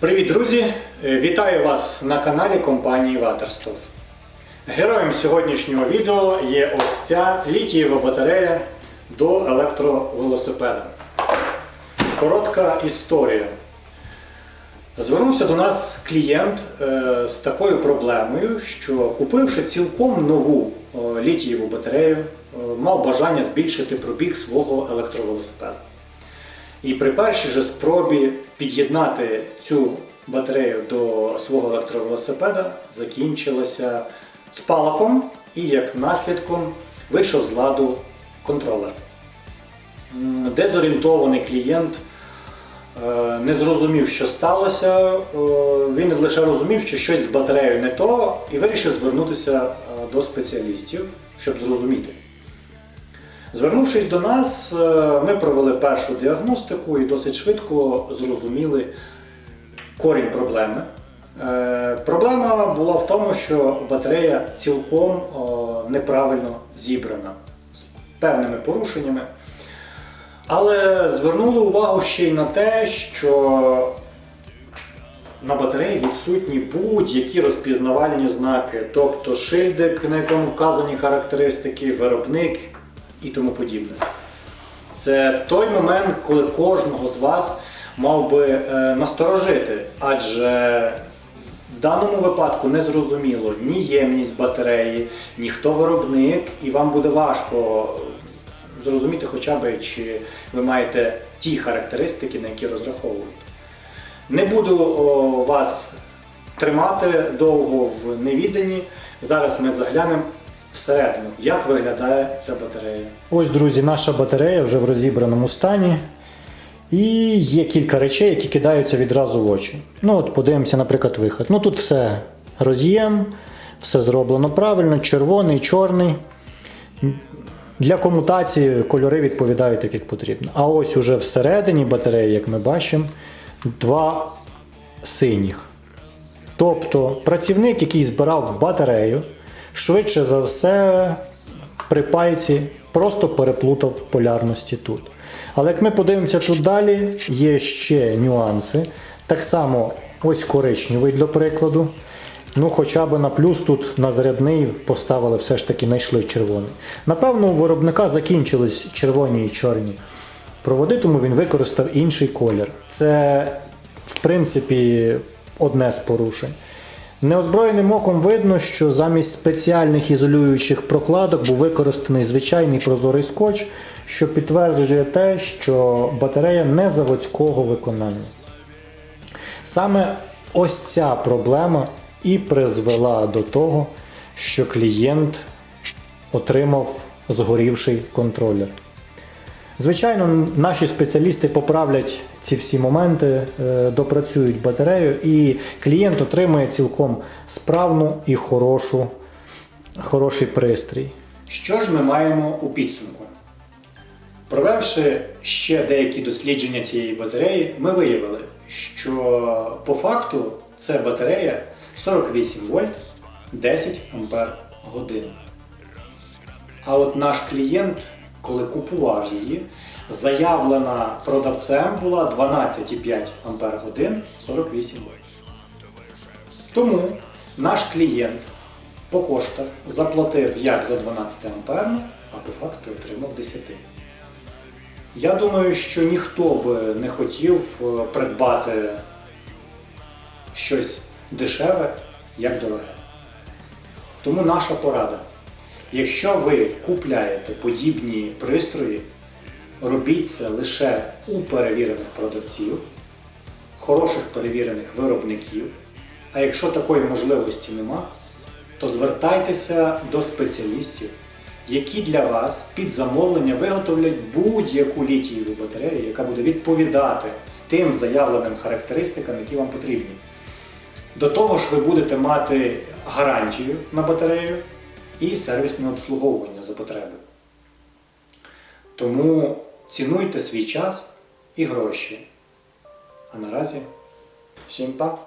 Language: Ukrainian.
Привіт, друзі! Е, Вітаю вас на каналі компанії Waterstove. Героєм сьогоднішнього відео є ось ця літієва батарея до електровелосипеда. Коротка історія. Звернувся до нас клієнт е, з такою проблемою, що купивши цілком нову е, літієву батарею, мав бажання збільшити пробіг свого електровелосипеда. І при першій же спробі під'єднати цю батарею до свого електровелосипеда закінчилася спалахом і як наслідком вийшов з ладу контролер. Дезорієнтований клієнт е, не зрозумів, що сталося. Е, Він лише розумів, що щось з батареєю не то, і вирішив звернутися е, до спеціалістів, щоб зрозуміти. Звернувшись до нас, е, ми провели першу діагностику і досить швидко зрозуміли корінь проблеми. Е, Проблема була в тому, що батарея цілком неправильно зібрана з певними порушеннями. Але звернули увагу ще й на те, що на батареї відсутні будь-які розпізнавальні знаки, тобто шильдик, на якому вказані характеристики, виробник і тому подібне. Це той момент, коли кожного з вас мав би е, насторожити, адже в даному випадку не зрозуміло ні ємність батареї, ні хто виробник, і вам буде важко зрозуміти хоча б, чи ви маєте ті характеристики, на які розраховуєте. Не буду о, вас тримати довго в невіданні. Зараз ми заглянемо всередину, як виглядає ця батарея. Ось, друзі, наша батарея вже в розібраному стані. І є кілька речей, які кидаються відразу в очі. Ну, от подивимося, наприклад, виход. Ну тут все роз'єм, все зроблено правильно, червоний, чорний. Для комутації кольори відповідають так, як потрібно. А ось уже всередині батареї, як ми бачимо, два синіх. Тобто працівник, який збирав батарею, швидше за все при пайці просто переплутав полярності тут. Але як ми подивимося тут далі, є ще нюанси. Так само ось коричневий для прикладу. Ну, хоча б на плюс тут на зарядний поставили все ж таки знайшли червоний. Напевно, у виробника закінчились червоні і чорні проводи, тому він використав інший колір. Це, в принципі, одне з порушень. Неозброєним оком видно, що замість спеціальних ізолюючих прокладок був використаний звичайний прозорий скотч, що підтверджує те, що батарея не заводського виконання. Саме ось ця проблема і призвела до того, що клієнт отримав згорівший контролер. Звичайно, наші спеціалісти поправлять ці всі моменти, е, допрацюють батарею, і клієнт отримає цілком справну і хорошу, хороший пристрій. Що ж ми маємо у підсумку? Провівши ще деякі дослідження цієї батареї, ми виявили, що по факту це батарея 48 вольт 10 ампер годин. А от наш клієнт, коли купував її, заявлена продавцем була 12,5 ампер годин 48 вольт. Тому наш клієнт по коштах заплатив як за 12 амперну, а по факту отримав 10. Я думаю, що ніхто би не хотів е, придбати щось дешеве, як дороге. Тому наша порада. Якщо ви купляєте подібні пристрої, робіть це лише у перевірених продавців, хороших перевірених виробників. А якщо такої можливості нема, то звертайтеся до спеціалістів, які для вас під замовлення виготовлять будь-яку літієву батарею, яка буде відповідати тим заявленим характеристикам, які вам потрібні. До того ж, ви будете мати гарантію на батарею і сервісне обслуговування за потреби. Тому цінуйте свій час і гроші. А наразі всім па!